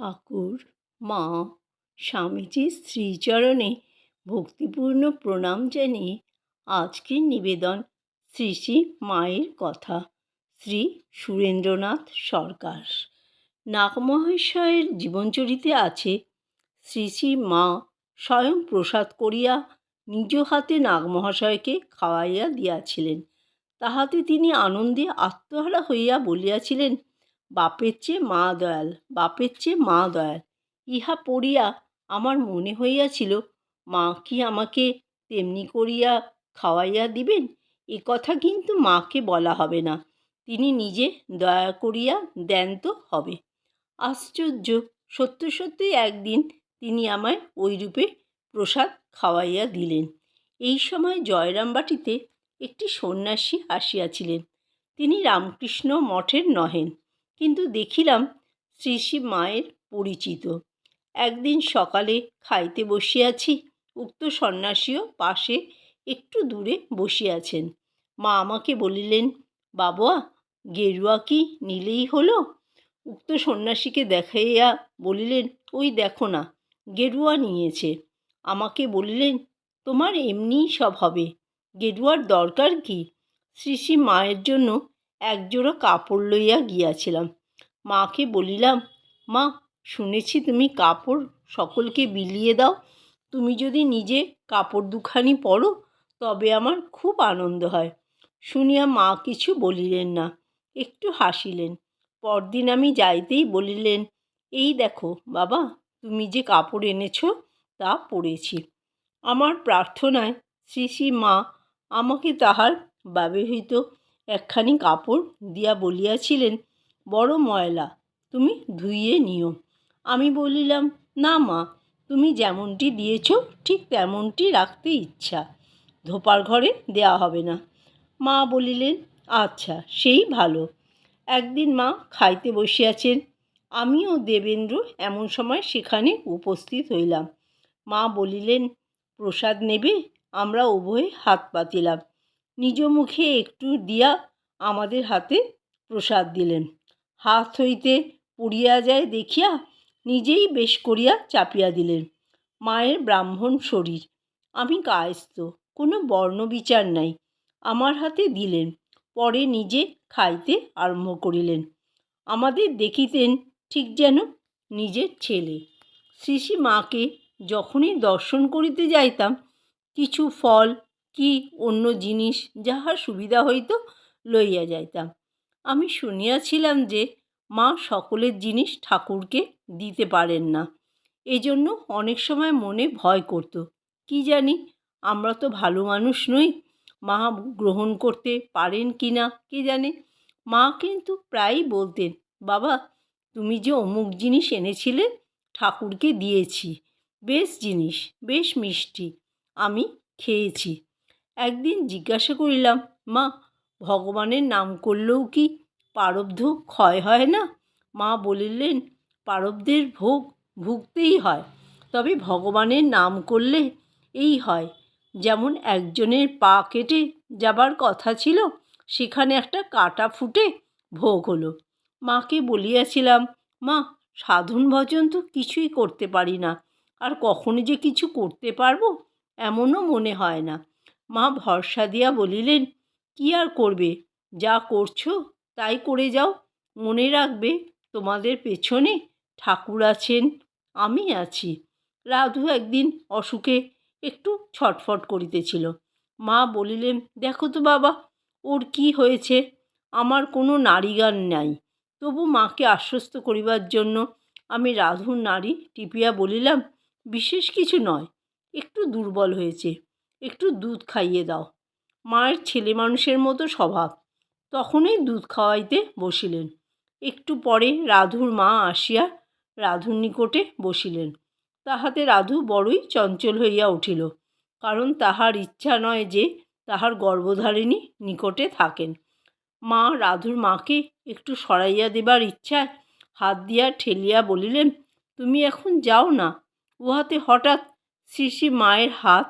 ঠাকুর, মা স্বামীজির শ্রীচরণে ভক্তিপূর্ণ প্রণাম জানিয়ে আজকের নিবেদন শ্রী শ্রী মায়ের কথা, শ্রী সুরেন্দ্রনাথ সরকার। নাগমহাশয়ের জীবনচরিতে আছে শ্রী শ্রী মা স্বয়ং প্রসাদ করিয়া নিজ হাতে নাগমহাশয়কে খাওয়াইয়া দিয়াছিলেন। তাহাতে তিনি আনন্দে আত্মহারা হইয়া বলিয়াছিলেন বাপের চেয়ে মা দয়াল, বাপের চেয়ে মা দয়াল। ইহা পড়িয়া আমার মনে হইয়াছিল, মা কি আমাকে তেমনি করিয়া খাওয়াইয়া দিবেন? এ কথা কিন্তু মাকে বলা হবে না। তিনি নিজে দয়া করিয়া দেন তো হবে। আশ্চর্য! সত্য সত্যই একদিন তিনি আমায় ওইরূপে প্রসাদ খাওয়াইয়া দিলেন। এই সময় জয়রামবাটিতে একটি সন্ন্যাসী আসিয়াছিলেন। তিনি রামকৃষ্ণ মঠের নহেন। কিন্তু দেখিলাম শ্রী শ্রী মায়ের পরিচিত। একদিন সকালে খাইতে বসিয়াছি, উক্ত সন্ন্যাসীও পাশে একটু দূরে বসিয়াছেন। মা আমাকে বলিলেন বাবা গেরুয়া কি নিলেই হলো? উক্ত সন্ন্যাসীকে দেখাইয়া বলিলেন, ওই দেখো না, গেরুয়া নিয়েছে। আমাকে বলিলেন, তোমার এমনিই সব হবে, গেরুয়ার দরকার কি? শ্রী শ্রী মায়ের জন্য একজোড়া কাপড় লইয়া গিয়াছিলাম। মাকে বলিলাম, মা, শুনেছি তুমি কাপড় সকলকে বিলিয়ে দাও। তুমি যদি নিজে কাপড় দুখানি পরো, তবে আমার খুব আনন্দ হয়। শুনিয়া মা কিছু বলিলেন না, একটু হাসিলেন। পরদিন আমি যাইতেই বলিলেন, এই দেখো বাবা, তুমি যে কাপড় এনেছ, তা পরেছি। আমার প্রার্থনায় শ্রী শ্রী মা আমাকে তাহার ব্যবহৃত একখানি কাপড় দিয়া বলিয়াছিলেন, বড় ময়লা, তুমি ধুইয়ে নিও। আমি বলিলাম, না মা, তুমি যেমনটি দিয়েছ, ঠিক তেমনটি রাখতে ইচ্ছা, ধোপার ঘরে দেয়া হবে না। মা বলিলেন আচ্ছা সেই ভালো। একদিন মা খাইতে বসিয়াছেন, আমিও দেবেন্দ্র এমন সময় সেখানে উপস্থিত হইলাম। মা বলিলেন, প্রসাদ নেবে, আমরা উভয়ে হাত পাতিলাম। নিজ মুখে একটু দিয়া আমাদের হাতে প্রসাদ দিলেন। হাত হইতে পুড়িয়া যায় দেখিয়া নিজেই বেশ করিয়া চাপিয়া দিলেন। মায়ের ব্রাহ্মণ শরীর। আমি কায়স্থ, কোনো বর্ণবিচার নাই। আমার হাতে দিলেন, পরে নিজে খাইতে আরম্ভ করিলেন। আমাদের দেখিতেন ঠিক যেন নিজের ছেলে। শ্রী মাকে যখনই দর্শন করিতে যাইতাম, কিছু ফল কি অন্য জিনিস যাহার সুবিধা হইত লইয়া যাইতাম। আমি শুনিয়াছিলাম যে মা সকলের জিনিস ঠাকুরকে দিতে পারেন না। এজন্য অনেক সময় মনে ভয় করত। কি জানি, আমরা তো ভালো মানুষ নই, মা গ্রহণ করতে পারেন কি না, কে জানে? মা কিন্তু প্রায়ই বলতেন, বাবা, তুমি যে অমুক জিনিস এনেছিলে, ঠাকুরকে দিয়েছি। বেশ জিনিস, বেশ মিষ্টি, আমি খেয়েছি। একদিন জিজ্ঞাসা করিলাম, মা, ভগবানের নাম করলেও কি প্রারব্ধ ক্ষয় হয় না? মা বলিলেন প্রারব্ধের ভোগ ভুগতেই হয়, তবে ভগবানের নাম করলে এই হয়। যেমন একজনের পা কেটে যাবার কথা ছিল, সেখানে একটা কাঁটা ফুটে ভোগ হলো। মাকে বলিয়াছিলাম, মা, সাধন ভজন তো কিছুই করতে পারি না, আর কখনো যে কিছু করতে পারব এমনও মনে হয় না। মা ভরসা দিয়া বলিলেন, কি আর করবে? যা করছ তাই করে যাও। মনে রাখবে তোমাদের পেছনে ঠাকুর আছেন, আমি আছি। রাধু একদিন অসুখে একটু ছটফট করিতেছিল। মা বলিলেন, দেখো তো বাবা, ওর কি হয়েছে? আমার কোনো নাড়িগান নাই। তবু মাকে আশ্বস্ত করিবার জন্য আমি রাধুর নারী টিপিয়া বলিলাম, বিশেষ কিছু নয়, একটু দুর্বল হয়েছে। একটু দুধ খাইয়ে দাও। মায়ের ছেলে মানুষের মতো স্বভাব। তখনই দুধ খাওয়াইতে বসিলেন। একটু পরে রাধুর মা আসিয়া রাধুর নিকটে বসিলেন। তাহাতে রাধু বড়ই চঞ্চল হইয়া উঠিল, কারণ তাহার ইচ্ছা নয় যে তাহার গর্ভধারিণী নিকটে থাকেন। মা রাধুর মাকে একটু সরাইয়া দেবার ইচ্ছায় হাত দিয়া ঠেলিয়া বলিলেন, তুমি এখন যাও না। উহাতে হঠাৎ শ্রী মায়ের হাত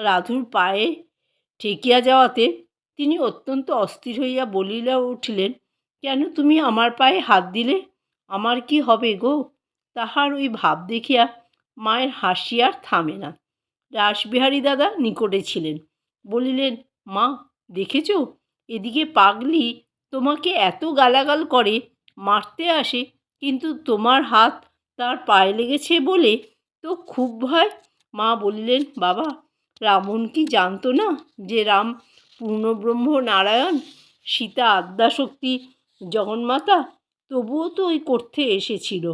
রাধুর পায়ে ঠেকিয়া যাওয়াতে তিনি অত্যন্ত অস্থির হইয়া বলিয়া উঠিলেন, কেন তুমি আমার পায়ে হাত দিলে? আমার কি হবে গো? তাহার ওই ভাব দেখিয়া মায়ের হাসি আর থামে না। রাসবিহারী দাদা নিকটে ছিলেন। বলিলেন, মা, দেখেছ? এদিকে পাগলি তোমাকে এত গালাগাল করে, মারতে আসে, কিন্তু তোমার হাত তার পায়ে লেগেছে বলে তো খুব ভয়? মা বলিলেন, বাবা রাবণ কি জানতো না যে রাম পূর্ণব্রহ্ম নারায়ণ, সীতা আদ্যাশক্তি জগন্মাতা? তবুও তো ওই করতে এসেছিল।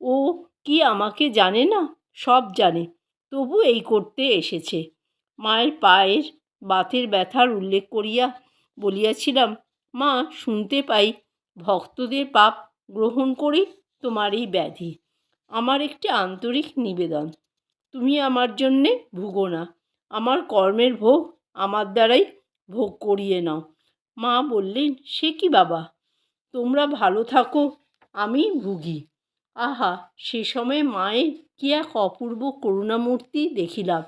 ও কি আমাকে জানে না? সব জানে। তবু এই করতে এসেছে। মায়ের পায়ের বাতের ব্যথার উল্লেখ করিয়া বলিয়াছিলাম, মা, শুনতে পাই। ভক্তদের পাপ গ্রহণ করেই তোমার এই ব্যাধি। আমার একটি আন্তরিক নিবেদন। তুমি আমার জন্যে ভুগো না। আমার কর্মের ভোগ আমার দ্বারাই ভোগ করিয়ে নাও। মা বললেন, সে কি বাবা? তোমরা ভালো থাকো, আমি ভুগি। আহা, সে সময় মায়ের কি এক অপূর্ব করুণামূর্তি দেখিলাম।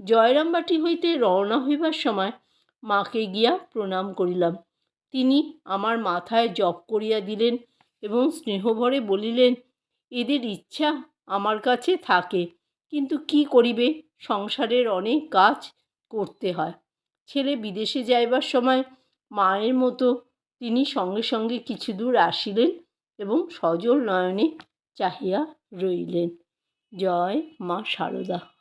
জয়রামবাটি হইতে রওনা হইবার সময় মাকে গিয়া প্রণাম করিলাম। তিনি আমার মাথায় জপ করিয়া দিলেন এবং স্নেহভরে বলিলেন, এদের ইচ্ছা আমার কাছে থাকে, কিন্তু কি করিবে? সংসারের অনেক কাজ করতে হয়। ছেলে বিদেশে যাইবার সময় মায়ের মতো তিনি সঙ্গে সঙ্গে কিছু দূর আসিলেন এবং সজল নয়নে চাহিয়া রইলেন। জয় মা সারদা।